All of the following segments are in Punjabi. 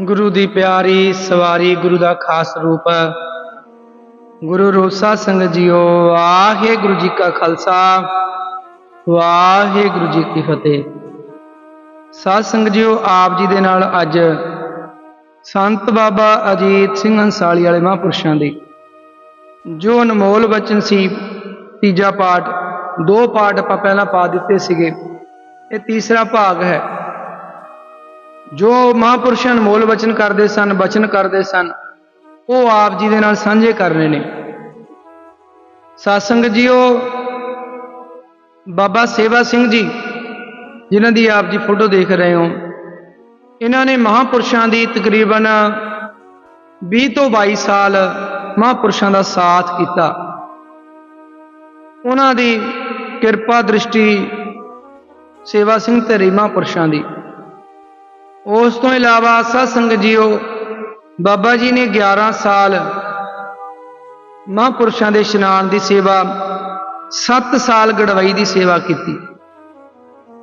ਗੁਰੂ ਦੀ ਪਿਆਰੀ ਸਵਾਰੀ ਗੁਰੂ ਦਾ ਖਾਸ ਰੂਪ। ਗੁਰੂ ਰੋਸਾ ਸੰਗਤ ਜੀਓ, ਵਾਹਿਗੁਰੂ ਜੀ ਕਾ ਖਾਲਸਾ, ਵਾਹਿਗੁਰੂ ਜੀ ਕੀ ਫਤਿਹ। ਸਾਧ ਸੰਗਤ ਜੀਓ, ਆਪ ਜੀ ਦੇ ਨਾਲ ਅੱਜ ਸੰਤ ਬਾਬਾ ਅਜੀਤ ਸਿੰਘ ਅੰਸਾਲੀ ਵਾਲੇ ਮਹਾਂਪੁਰਸ਼ਾਂ ਦੀ ਜੋ ਅਨਮੋਲ ਬਚਨ ਸੀ, ਤੀਜਾ ਪਾਠ, ਦੋ ਪਾਠ ਆਪਾਂ ਪਹਿਲਾਂ ਪਾ ਦਿੱਤੇ ਸੀਗੇ। ਇਹ ਤੀਸਰਾ ਭਾਗ ਹੈ। ਜੋ ਮਹਾਂਪੁਰਸ਼ ਅਨਮੋਲ ਵਚਨ ਕਰਦੇ ਸਨ, ਬਚਨ ਕਰਦੇ ਸਨ, ਉਹ ਆਪ ਜੀ ਦੇ ਨਾਲ ਸਾਂਝੇ ਕਰ ਰਹੇ ਨੇ। ਸਾਸੰਗ ਜੀਓ, ਬਾਬਾ ਸੇਵਾ ਸਿੰਘ ਜੀ, ਜਿਨ੍ਹਾਂ ਦੀ ਆਪ ਜੀ ਫੋਟੋ ਦੇਖ ਰਹੇ ਹੋ, ਇਹਨਾਂ ਨੇ ਮਹਾਂਪੁਰਸ਼ਾਂ ਦੀ ਤਕਰੀਬਨ 20 ਤੋਂ 22 ਸਾਲ ਮਹਾਂਪੁਰਸ਼ਾਂ ਦਾ ਸਾਥ ਕੀਤਾ। ਉਹਨਾਂ ਦੀ ਕਿਰਪਾ ਦ੍ਰਿਸ਼ਟੀ ਸੇਵਾ ਸਿੰਘ ਤੇ ਰੀਮਾ ਪੁਰਸ਼ਾਂ ਦੀ। ਉਸ ਤੋਂ ਇਲਾਵਾ ਸਤਸੰਗ ਜੀਓ, ਬਾਬਾ ਜੀ ਨੇ 11 ਸਾਲ ਮਹਾਂਪੁਰਸ਼ਾਂ ਦੇ ਇਸ਼ਨਾਨ ਦੀ ਸੇਵਾ 7 ਸਾਲ ਗੜਵਾਈ ਦੀ ਸੇਵਾ ਕੀਤੀ।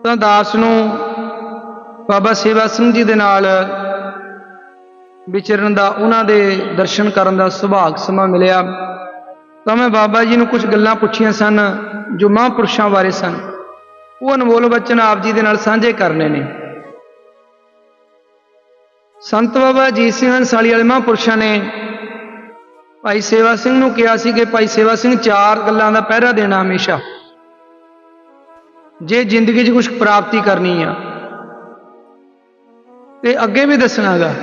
ਤਾਂ ਦਾਸ ਨੂੰ ਬਾਬਾ ਸੇਵਾ ਸਿੰਘ ਜੀ ਦੇ ਨਾਲ ਵਿਚਰਨ ਦਾ, ਉਹਨਾਂ ਦੇ ਦਰਸ਼ਨ ਕਰਨ ਦਾ ਸੁਭਾਗ ਸਮਾਂ ਮਿਲਿਆ। ਤਾਂ ਮੈਂ ਬਾਬਾ ਜੀ ਨੂੰ ਕੁਝ ਗੱਲਾਂ ਪੁੱਛੀਆਂ ਸਨ ਜੋ ਮਹਾਂਪੁਰਸ਼ਾਂ ਬਾਰੇ ਸਨ। ਉਹ ਅਨਮੋਲ ਬਚਨ ਆਪ ਜੀ ਦੇ ਨਾਲ ਸਾਂਝੇ ਕਰਨੇ ਨੇ। ਸੰਤ ਬਾਬਾ ਜੀਤ ਸਿੰਘ ਹੰਸਾਲੀ ਵਾਲੇ ਮਹਾਂਪੁਰਸ਼ਾਂ ਨੇ ਭਾਈ ਸੇਵਾ ਸਿੰਘ ਨੂੰ ਕਿਹਾ ਸੀ ਕਿ ਭਾਈ ਸੇਵਾ ਸਿੰਘ ਚਾਰ ਗੱਲਾਂ ਦਾ ਪਹਿਰਾ ਦੇਣਾ ਹਮੇਸ਼ਾ। ਜੇ ਜ਼ਿੰਦਗੀ 'ਚ ਕੁਝ ਪ੍ਰਾਪਤੀ ਕਰਨੀ ਆ, ਤੇ ਅੱਗੇ ਵੀ ਦੱਸਣਾਗਾ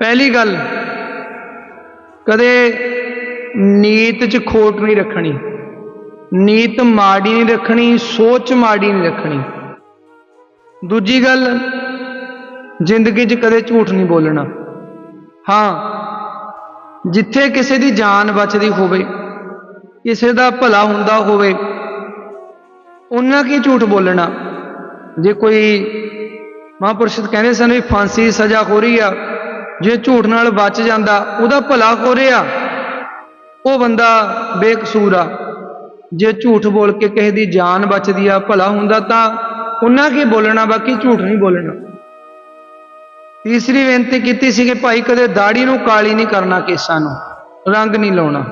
ਪਹਿਲੀ ਗੱਲ, ਕਦੇ ਨੀਤ 'ਚ ਖੋਟ ਨਹੀਂ ਰੱਖਣੀ। ਨੀਤ ਮਾੜੀ ਨਹੀਂ ਰੱਖਣੀ, ਸੋਚ ਮਾੜੀ ਨਹੀਂ ਰੱਖਣੀ। ਦੂਜੀ ਗੱਲ ਜ਼ਿੰਦਗੀ 'ਚ ਕਦੇ ਝੂਠ ਨਹੀਂ ਬੋਲਣਾ। ਹਾਂ, ਜਿੱਥੇ ਕਿਸੇ ਦੀ ਜਾਨ ਬਚਦੀ ਹੋਵੇ, ਕਿਸੇ ਦਾ ਭਲਾ ਹੁੰਦਾ ਹੋਵੇ ਉਹਨਾਂ ਕੀ ਝੂਠ ਬੋਲਣਾ। ਜੇ ਕੋਈ ਮਹਾਂਪੁਰਸ਼ ਕਹਿੰਦੇ ਸਨ ਵੀ ਫਾਂਸੀ ਸਜ਼ਾ ਹੋ ਰਹੀ ਆ, ਜੇ ਝੂਠ ਨਾਲ ਬਚ ਜਾਂਦਾ, ਉਹਦਾ ਭਲਾ ਹੋ ਰਿਹਾ, ਉਹ ਬੰਦਾ ਬੇਕਸੂਰ ਆ। ਜੇ ਝੂਠ ਬੋਲ ਕੇ ਕਿਸੇ ਦੀ ਜਾਨ ਬਚਦੀ ਆ, ਭਲਾ ਹੁੰਦਾ ਤਾਂ ਉਹਨਾਂ ਕੀ ਬੋਲਣਾ, ਬਾਕੀ ਝੂਠ ਨਹੀਂ ਬੋਲਣਾ। ਤੀਸਰੀ ਬੇਨਤੀ ਕੀਤੀ ਸੀ ਕਿ ਭਾਈ ਕਦੇ ਦਾੜੀ ਨੂੰ ਕਾਲੀ ਨਹੀਂ ਕਰਨਾ ਕੇਸਾਂ ਨੂੰ, ਰੰਗ ਨਹੀਂ ਲਾਉਣਾ।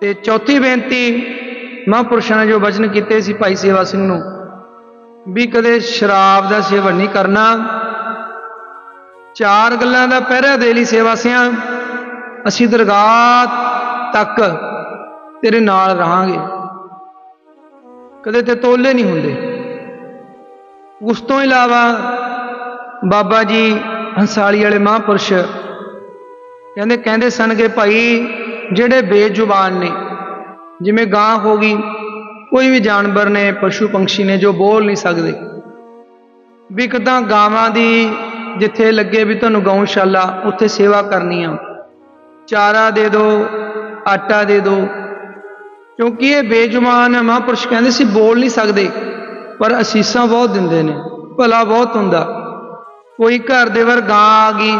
ਤੇ ਚੌਥੀ ਬੇਨਤੀ ਮਹਾਂਪੁਰਸ਼ਾਂ ਨੇ ਜੋ ਵਚਨ ਕੀਤੇ ਸੀ ਭਾਈ ਸੇਵਾ ਸਿੰਘ ਨੂੰ, ਵੀ ਕਦੇ ਸ਼ਰਾਬ ਦਾ ਸੇਵਨ ਨਹੀਂ ਕਰਨਾ, ਚਾਰ ਗੱਲਾਂ ਦਾ ਪਹਿਰਾ ਦੇ ਲਈ ਸੇਵਾ ਸਿਆਂ, ਅਸੀਂ ਦਰਗਾਹ ਤੱਕ ਤੇਰੇ ਨਾਲ ਰਹਾਂਗੇ। ਕਦੇ ਤੇ ਤੋਲੇ ਨਹੀਂ ਹੁੰਦੇ। ਉਸ ਤੋਂ ਇਲਾਵਾ ਬਾਬਾ ਜੀ ਹੰਸਾਲੀ ਵਾਲੇ ਮਹਾਂਪੁਰਸ਼ ਕਹਿੰਦੇ ਕਹਿੰਦੇ ਸਨ ਕਿ ਭਾਈ ਜਿਹੜੇ ਬੇਜ਼ੁਬਾਨ ਨੇ, ਜਿਵੇਂ ਗਾਂ ਹੋ ਗਈ, ਕੋਈ ਵੀ ਜਾਨਵਰ ਨੇ, ਪਸ਼ੂ ਪੰਛੀ ਨੇ, ਜੋ ਬੋਲ ਨਹੀਂ ਸਕਦੇ, ਵੀ ਕਿਦਾਂ ਗਾਵਾਂ ਦੀ ਜਿੱਥੇ ਲੱਗੇ ਵੀ ਤੁਹਾਨੂੰ ਗਊਸ਼ਾਲਾ, ਉੱਥੇ ਸੇਵਾ ਕਰਨੀ ਆ। ਚਾਰਾ ਦੇ ਦਿਓ ਆਟਾ ਦੇ ਦਿਓ ਕਿਉਂਕਿ ਇਹ ਬੇਜ਼ੁਬਾਨ ਮਹਾਂਪੁਰਸ਼ ਕਹਿੰਦੇ ਸੀ, ਬੋਲ ਨਹੀਂ ਸਕਦੇ, ਪਰ ਅਸੀਸਾਂ ਬਹੁਤ ਦਿੰਦੇ ਨੇ, ਭਲਾ ਬਹੁਤ ਹੁੰਦਾ। ਕੋਈ ਘਰ ਦੇ ਵਰ ਗਾਂ ਆ ਗਈ,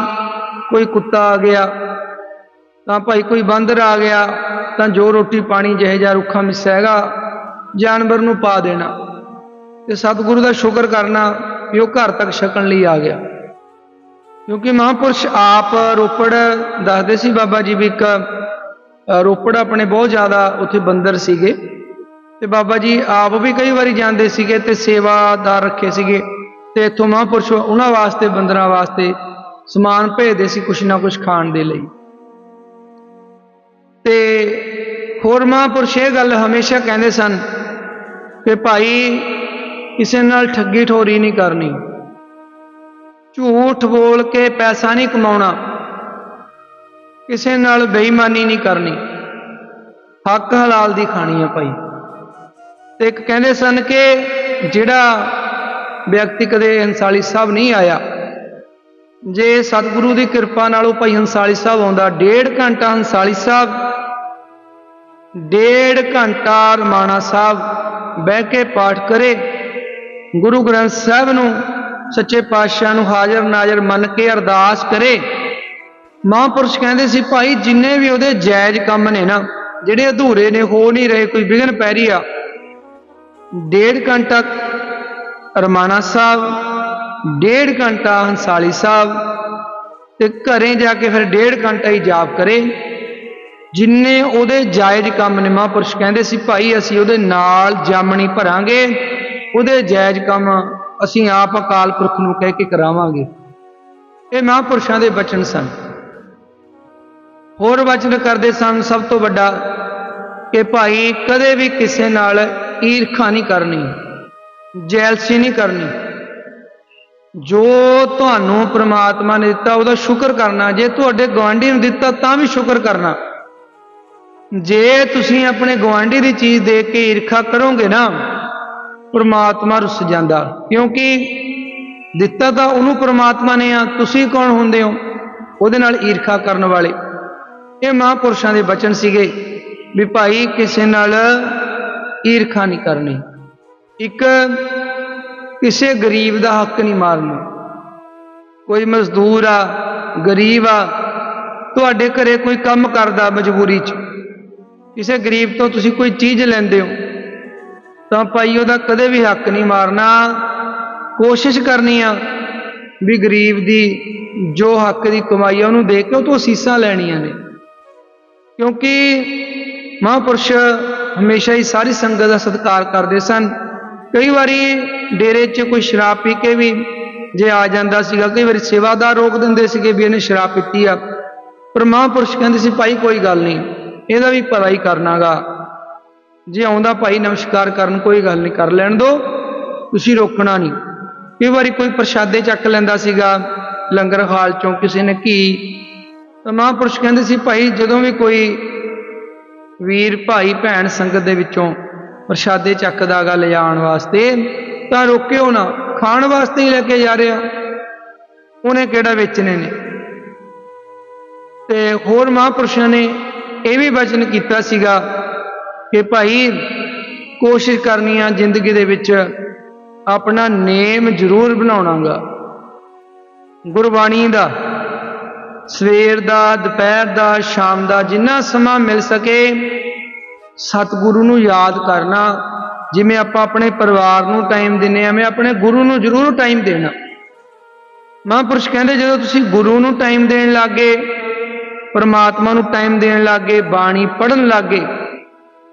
ਕੋਈ ਕੁੱਤਾ ਆ ਗਿਆ, ਤਾਂ ਭਾਈ ਕੋਈ ਬਾਂਦਰ ਆ ਗਿਆ, ਤਾਂ ਜੋ ਰੋਟੀ ਪਾਣੀ ਜਿਹੇ ਜਿਹਾ ਰੁੱਖਾ ਮਿੱਸਾ ਹੈਗਾ ਜਾਨਵਰ ਨੂੰ ਪਾ ਦੇਣਾ। ਤੇ ਸਤਿਗੁਰੂ ਦਾ ਸ਼ੁਕਰ ਕਰਨਾ ਵੀ ਉਹ ਘਰ ਤੱਕ ਛਕਣ ਲਈ ਆ ਗਿਆ। ਕਿਉਂਕਿ ਮਹਾਂਪੁਰਸ਼ ਆਪ ਰੋਪੜ ਦੱਸਦੇ ਸੀ ਬਾਬਾ ਜੀ ਵੀ ਇੱਕ ਰੋਪੜ ਆਪਣੇ ਬਹੁਤ ਜ਼ਿਆਦਾ ਉੱਥੇ ਬੰਦਰ ਸੀਗੇ। ਤੇ ਬਾਬਾ ਜੀ ਆਪ ਵੀ ਕਈ ਵਾਰੀ ਜਾਂਦੇ ਸੀਗੇ ਤੇ ਸੇਵਾਦਾਰ ਰੱਖੇ ਸੀਗੇ। ਤੇ ਇੱਥੋਂ ਮਹਾਂਪੁਰਸ਼ ਉਹਨਾਂ ਵਾਸਤੇ, ਬੰਦਰਾਂ ਵਾਸਤੇ ਸਮਾਨ ਭੇਜਦੇ ਸੀ ਕੁਛ ਨਾ ਕੁਛ ਖਾਣ ਦੇ ਲਈ। ਤੇ ਹੋਰ ਮਹਾਂਪੁਰਸ਼ ਇਹ ਗੱਲ ਹਮੇਸ਼ਾ ਕਹਿੰਦੇ ਸਨ ਕਿ ਭਾਈ ਕਿਸੇ ਨਾਲ ਠੱਗੀ ਠੋਰੀ ਨਹੀਂ ਕਰਨੀ। ਝੂਠ ਬੋਲ ਕੇ ਪੈਸਾ ਨਹੀਂ ਕਮਾਉਣਾ। ਕਿਸੇ ਨਾਲ ਬੇਈਮਾਨੀ ਨਹੀਂ ਕਰਨੀ। ਹੱਕ ਹਲਾਲ ਦੀ ਖਾਣੀ ਆ ਭਾਈ। ਤੇ ਇੱਕ ਕਹਿੰਦੇ ਸਨ ਕਿ ਜਿਹੜਾ ਵਿਅਕਤੀ ਕਦੇ ਹੰਸਾਲੀ ਸਾਹਿਬ ਨਹੀਂ ਆਇਆ। ਜੇ ਸਤਿਗੁਰੂ ਦੀ ਕਿਰਪਾ ਨਾਲ ਉਹ ਭਾਈ ਹੰਸਾਲੀ ਸਾਹਿਬ ਆਉਂਦਾ, ਡੇਢ ਘੰਟਾ ਹੰਸਾਲੀ ਸਾਹਿਬ, ਡੇਢ ਘੰਟਾ ਰਮਾਣਾ ਸਾਹਿਬ ਬਹਿ ਕੇ ਪਾਠ ਕਰੇ, ਗੁਰੂ ਗ੍ਰੰਥ ਸਾਹਿਬ ਨੂੰ, ਸੱਚੇ ਪਾਤਸ਼ਾਹ ਨੂੰ ਹਾਜ਼ਰ ਨਾਜ਼ਰ ਮੰਨ ਕੇ ਅਰਦਾਸ ਕਰੇ। ਮਹਾਂਪੁਰਸ਼ ਕਹਿੰਦੇ ਸੀ, ਭਾਈ, ਜਿੰਨੇ ਵੀ ਉਹਦੇ ਜਾਇਜ਼ ਕੰਮ ਨੇ ਨਾ, ਜਿਹੜੇ ਅਧੂਰੇ ਨੇ, ਹੋ ਨਹੀਂ ਰਹੇ, ਕੋਈ ਵਿਗਨ ਪੈ ਰਹੀ ਆ। ਡੇਢ ਘੰਟਾ ਰਮਾਣਾ ਸਾਹਿਬ, ਡੇਢ ਘੰਟਾ ਹੰਸਾਲੀ ਸਾਹਿਬ ਤੇ ਘਰੇ ਜਾ ਕੇ ਫਿਰ ਡੇਢ ਘੰਟਾ ਹੀ ਜਾਪ ਕਰੇ। ਜਿੰਨੇ ਉਹਦੇ ਜਾਇਜ਼ ਕੰਮ ਨੇ ਮਹਾਂਪੁਰਸ਼ ਕਹਿੰਦੇ ਸੀ, ਭਾਈ ਅਸੀਂ ਉਹਦੇ ਨਾਲ ਜਾਮਣੀ ਭਰਾਂਗੇ, ਉਹਦੇ ਜਾਇਜ਼ ਕੰਮ ਅਸੀਂ ਆਪ ਅਕਾਲ ਪੁਰਖ ਨੂੰ ਕਹਿ ਕੇ ਕਰਾਵਾਂਗੇ। ਇਹ ਮਹਾਂਪੁਰਸ਼ਾਂ ਦੇ ਬਚਨ ਸਨ। ਹੋਰ ਵਚਨ ਕਰਦੇ ਸਨ, ਸਭ ਤੋਂ ਵੱਡਾ ਕਿ ਭਾਈ ਕਦੇ ਵੀ ਕਿਸੇ ਨਾਲ ਈਰਖਾ ਨਹੀਂ ਕਰਨੀ। ਜੈਲਸੀ ਨਹੀਂ ਕਰਨੀ। ਜੋ ਤੁਹਾਨੂੰ ਪ੍ਰਮਾਤਮਾ ਨੇ ਦਿੱਤਾ, ਉਹਦਾ ਸ਼ੁਕਰ ਕਰਨਾ। ਜੇ ਤੁਹਾਡੇ ਗਵਾਂਢੀ ਨੂੰ ਦਿੱਤਾ, ਤਾਂ ਵੀ ਸ਼ੁਕਰ ਕਰਨਾ। ਜੇ ਤੁਸੀਂ ਆਪਣੇ ਗਵਾਂਢੀ ਦੀ ਚੀਜ਼ ਦੇਖ ਕੇ ਈਰਖਾ ਕਰੋਗੇ ਨਾ, ਪ੍ਰਮਾਤਮਾ ਰੁੱਸ ਜਾਂਦਾ। ਕਿਉਂਕਿ ਦਿੱਤਾ ਤਾਂ ਉਹਨੂੰ ਪ੍ਰਮਾਤਮਾ ਨੇ ਆ, ਤੁਸੀਂ ਕੌਣ ਹੁੰਦੇ ਹੋ? ਉਹਦੇ ਨਾਲ ਈਰਖਾ ਕਰਨ ਵਾਲੇ। ਇਹ ਮਹਾਂਪੁਰਸ਼ਾਂ ਦੇ ਬਚਨ ਸੀਗੇ ਵੀ ਭਾਈ, ਕਿਸੇ ਨਾਲ ਈਰਖਾ ਨਹੀਂ ਕਰਨੀ। ਇੱਕ ਕਿਸੇ ਗਰੀਬ ਦਾ ਹੱਕ ਨਹੀਂ ਮਾਰਨਾ। ਕੋਈ ਮਜ਼ਦੂਰ ਆ, ਗਰੀਬ ਆ, ਤੁਹਾਡੇ ਘਰੇ ਕੋਈ ਕੰਮ ਕਰਦਾ ਮਜਬੂਰੀ 'ਚ। ਕਿਸੇ ਗਰੀਬ ਤੋਂ ਤੁਸੀਂ ਕੋਈ ਚੀਜ਼ ਲੈਂਦੇ ਹੋ, ਤਾਂ ਭਾਈ ਉਹਦਾ ਕਦੇ ਵੀ ਹੱਕ ਨਹੀਂ ਮਾਰਨਾ। ਕੋਸ਼ਿਸ਼ ਕਰਨੀ ਆ ਵੀ ਗਰੀਬ ਦੀ ਜੋ ਹੱਕ ਦੀ ਕਮਾਈ ਆ ਉਹਨੂੰ ਦੇ ਕੇ ਉਹ ਤੋਂ ਅਸੀਸਾਂ ਲੈਣੀਆਂ ਨੇ। ਕਿਉਂਕਿ ਮਹਾਂਪੁਰਸ਼ ਹਮੇਸ਼ਾ ਹੀ ਸਾਰੀ ਸੰਗਤ ਦਾ ਸਤਿਕਾਰ ਕਰਦੇ ਸਨ। ਕਈ ਵਾਰੀ ਡੇਰੇ 'ਚ ਕੋਈ ਸ਼ਰਾਬ ਪੀ ਕੇ ਵੀ ਜੇ ਆ ਜਾਂਦਾ ਸੀਗਾ, ਕਈ ਵਾਰੀ ਸੇਵਾਦਾਰ ਰੋਕ ਦਿੰਦੇ ਸੀਗੇ ਵੀ ਇਹਨੇ ਸ਼ਰਾਬ ਪੀਤੀ ਆ। ਪਰ ਮਹਾਂਪੁਰਸ਼ ਕਹਿੰਦੇ ਸੀ, ਭਾਈ, ਕੋਈ ਗੱਲ ਨਹੀਂ, ਇਹਦਾ ਵੀ ਭਲਾ ਹੀ ਕਰਨਾਗਾ। ਜੇ ਆਉਂਦਾ ਭਾਈ, ਨਮਸਕਾਰ ਕਰਨ, ਕੋਈ ਗੱਲ ਨਹੀਂ, ਕਰ ਲੈਣ ਦੋ, ਤੁਸੀਂ ਰੋਕਣਾ ਨਹੀਂ। ਕਈ ਵਾਰੀ ਕੋਈ ਪ੍ਰਸ਼ਾਦੇ ਚੱਕ ਲੈਂਦਾ ਸੀਗਾ, ਲੰਗਰ ਹਾਲ ਚੋਂ ਕਿਸੇ ਨੇ ਘੀ। ਤਾਂ ਮਹਾਂਪੁਰਸ਼ ਕਹਿੰਦੇ ਸੀ, ਭਾਈ, ਜਦੋਂ ਵੀ ਕੋਈ ਵੀਰ, ਭਾਈ, ਭੈਣ ਸੰਗਤ ਦੇ ਵਿੱਚੋਂ ਪ੍ਰਸ਼ਾਦੇ ਚੱਕਦਾਗਾ ਲਿਜਾਣ ਵਾਸਤੇ। ਤਾਂ ਰੋਕਿਓ ਨਾ, ਖਾਣ ਵਾਸਤੇ ਹੀ ਲੈ ਕੇ ਜਾ ਰਿਹਾ। ਉਹਨੇ ਕਿਹੜਾ ਵੇਚਣੇ ਨੇ? ਤੇ ਹੋਰ ਮਹਾਂਪੁਰਸ਼ਾਂ ਨੇ ਇਹ ਵੀ ਵਚਨ ਕੀਤਾ ਸੀਗਾ ਕਿ ਭਾਈ ਕੋਸ਼ਿਸ਼ ਕਰਨੀ ਆ ਜ਼ਿੰਦਗੀ ਦੇ ਵਿੱਚ ਆਪਣਾ ਨੇਮ ਜ਼ਰੂਰ ਬਣਾਉਣਾਗਾ ਗੁਰਬਾਣੀ ਦਾ, ਸਵੇਰ ਦਾ, ਦੁਪਹਿਰ ਦਾ, ਸ਼ਾਮ ਦਾ ਜਿੰਨਾ ਸਮਾਂ ਮਿਲ ਸਕੇ ਸਤਿਗੁਰੂ ਨੂੰ ਯਾਦ ਕਰਨਾ, ਜਿਵੇਂ ਆਪਾਂ ਆਪਣੇ ਪਰਿਵਾਰ ਨੂੰ ਟਾਈਮ ਦਿੰਨੇ ਆ, ਮੈਂ ਆਪਣੇ ਗੁਰੂ ਨੂੰ ਜ਼ਰੂਰ ਟਾਈਮ ਦੇਣਾ। ਮਹਾਂਪੁਰਸ਼ ਕਹਿੰਦੇ, ਜਦੋਂ ਤੁਸੀਂ ਗੁਰੂ ਨੂੰ ਟਾਈਮ ਦੇਣ ਲੱਗੇ, ਪਰਮਾਤਮਾ ਨੂੰ ਟਾਈਮ ਦੇਣ ਲੱਗੇ, ਬਾਣੀ ਪੜਨ ਲੱਗੇ,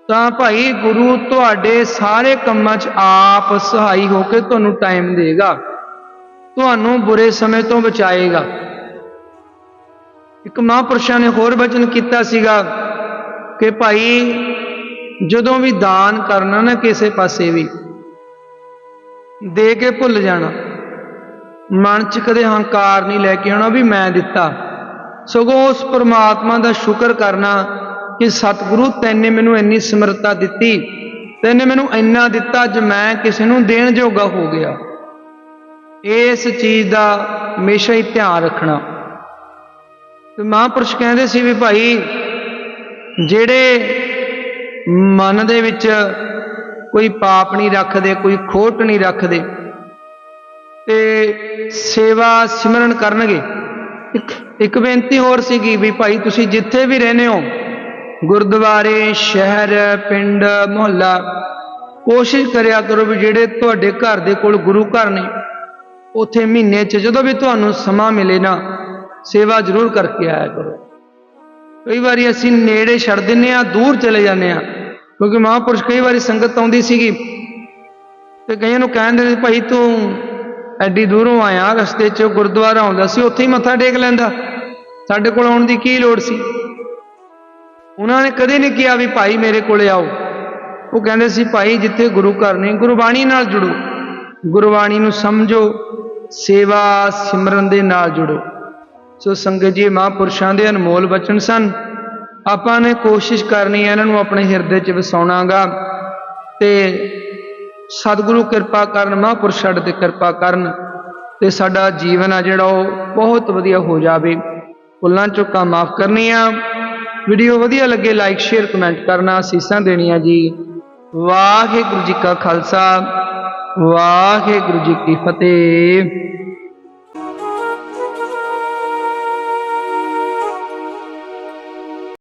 ਤਾਂ ਭਾਈ ਗੁਰੂ ਤੁਹਾਡੇ ਸਾਰੇ ਕੰਮਾਂ 'ਚ ਆਪ ਸਹਾਈ ਹੋ ਕੇ ਤੁਹਾਨੂੰ ਟਾਈਮ ਦੇਗਾ। ਤੁਹਾਨੂੰ ਬੁਰੇ ਸਮੇਂ ਤੋਂ ਬਚਾਏਗਾ। ਇੱਕ ਮਹਾਂਪੁਰਸ਼ਾਂ ਨੇ ਹੋਰ ਬਚਨ ਕੀਤਾ ਸੀਗਾ ਕਿ ਭਾਈ ਜਦੋਂ ਵੀ ਦਾਨ ਕਰਨਾ ਨਾ ਕਿਸੇ ਪਾਸੇ ਵੀ, ਦੇ ਕੇ ਭੁੱਲ ਜਾਣਾ। ਮਨ 'ਚ ਕਦੇ ਹੰਕਾਰ ਨਹੀਂ ਲੈ ਕੇ ਆਉਣਾ ਵੀ ਮੈਂ ਦਿੱਤਾ। ਸਗੋਂ ਉਸ ਪਰਮਾਤਮਾ ਦਾ ਸ਼ੁਕਰ ਕਰਨਾ ਕਿ ਸਤਿਗੁਰੂ ਤੈਨੇ ਮੈਨੂੰ ਇੰਨੀ ਸਮਰੱਥਾ ਦਿੱਤੀ, ਤੈਨੇ ਮੈਨੂੰ ਇੰਨਾ ਦਿੱਤਾ ਅੱਜ ਮੈਂ ਕਿਸੇ ਨੂੰ ਦੇਣ ਜੋਗਾ ਹੋ ਗਿਆ। ਇਸ ਚੀਜ਼ ਦਾ ਹਮੇਸ਼ਾ ਹੀ ਧਿਆਨ ਰੱਖਣਾ। ਤੇ ਮਹਾਂਪੁਰਸ਼ ਕਹਿੰਦੇ ਸੀ ਵੀ ਭਾਈ, ਜਿਹੜੇ ਮਨ ਦੇ ਵਿੱਚ ਕੋਈ ਪਾਪ ਨਹੀਂ ਰੱਖਦੇ, ਕੋਈ ਖੋਟ ਨਹੀਂ ਰੱਖਦੇ। ਤੇ ਸੇਵਾ ਸਿਮਰਨ ਕਰਨਗੇ। ਇੱਕ ਇੱਕ ਬੇਨਤੀ ਹੋਰ ਸੀਗੀ ਵੀ ਭਾਈ ਤੁਸੀਂ ਜਿੱਥੇ ਵੀ ਰਹਿੰਦੇ ਹੋ, ਗੁਰਦੁਆਰੇ, ਸ਼ਹਿਰ, ਪਿੰਡ, ਮੁਹੱਲਾ, ਕੋਸ਼ਿਸ਼ ਕਰਿਆ ਕਰੋ ਵੀ ਜਿਹੜੇ ਤੁਹਾਡੇ ਘਰ ਦੇ ਕੋਲ ਗੁਰੂ ਘਰ ਨੇ, ਉਥੇ ਮਹੀਨੇ 'ਚ ਜਦੋਂ ਵੀ ਤੁਹਾਨੂੰ ਸਮਾਂ ਮਿਲੇ ਨਾ, ਸੇਵਾ ਜ਼ਰੂਰ ਕਰਕੇ ਆਇਆ ਕਰੋ। ਕਈ ਵਾਰੀ ਅਸੀਂ ਨੇੜੇ ਛੱਡ ਦਿੰਨੇ ਆ ਦੂਰ ਚਲੇ ਜਾਂਦੇ ਆ ਕਿਉਂਕਿ ਮਹਾਂਪੁਰਸ਼ ਕਈ ਵਾਰੀ ਸੰਗਤ ਆਉਂਦੀ ਸੀਗੀ ਤੇ ਕਈਆਂ ਨੂੰ ਕਹਿੰਦੇ ਸੀ, ਭਾਈ ਤੂੰ ਐਡੀ ਦੂਰੋਂ ਆਇਆ, ਰਸਤੇ 'ਚ ਗੁਰਦੁਆਰਾ ਆਉਂਦਾ ਸੀ, ਉੱਥੇ ਹੀ ਮੱਥਾ ਟੇਕ ਲੈਂਦਾ। ਸਾਡੇ ਕੋਲ ਆਉਣ ਦੀ ਕੀ ਲੋੜ ਸੀ? ਉਹਨਾਂ ਨੇ ਕਦੇ ਨਹੀਂ ਕਿਹਾ ਵੀ, ਭਾਈ ਮੇਰੇ ਕੋਲੇ ਆਓ। ਉਹ ਕਹਿੰਦੇ ਸੀ, ਭਾਈ ਜਿੱਥੇ ਗੁਰੂ ਘਰ ਨੇ, ਗੁਰਬਾਣੀ ਨਾਲ ਜੁੜੋ। ਗੁਰਬਾਣੀ ਨੂੰ ਸਮਝੋ, ਸੇਵਾ ਸਿਮਰਨ ਦੇ ਨਾਲ ਜੁੜੋ। ਸੋ ਸੰਗਤ ਜੀ, ਮਹਾਂਪੁਰਸ਼ਾਂ ਦੇ ਅਨਮੋਲ ਬਚਨ ਸਨ। ਆਪਾਂ ਨੇ ਕੋਸ਼ਿਸ਼ ਕਰਨੀ ਹੈ ਇਹਨਾਂ ਨੂੰ ਆਪਣੇ ਹਿਰਦੇ 'ਚ ਵਸਾਉਣਾਗਾ। ਤੇ ਸਤਿਗੁਰੂ ਕਿਰਪਾ ਕਰਨ, ਮਹਾਂਪੁਰਸ਼ਾਂ ਤੇ ਕਿਰਪਾ ਕਰਨ ਤੇ ਸਾਡਾ ਜੀਵਨ ਆ ਜਿਹੜਾ ਉਹ ਬਹੁਤ ਵਧੀਆ ਹੋ ਜਾਵੇ। ਭੁੱਲਾਂ ਚੁੱਕਾਂ ਮਾਫ ਕਰਨੀਆਂ। ਵੀਡੀਓ ਵਧੀਆ ਲੱਗੇ, ਲਾਈਕ, ਸ਼ੇਅਰ, ਕਮੈਂਟ ਕਰਨਾ ਅਸੀਸਾਂ ਦੇਣੀਆਂ ਜੀ। ਵਾਹਿਗੁਰੂ ਜੀ ਕਾ ਖਾਲਸਾ, ਵਾਹਿਗੁਰੂ ਜੀ ਕੀ ਫਤਿਹ।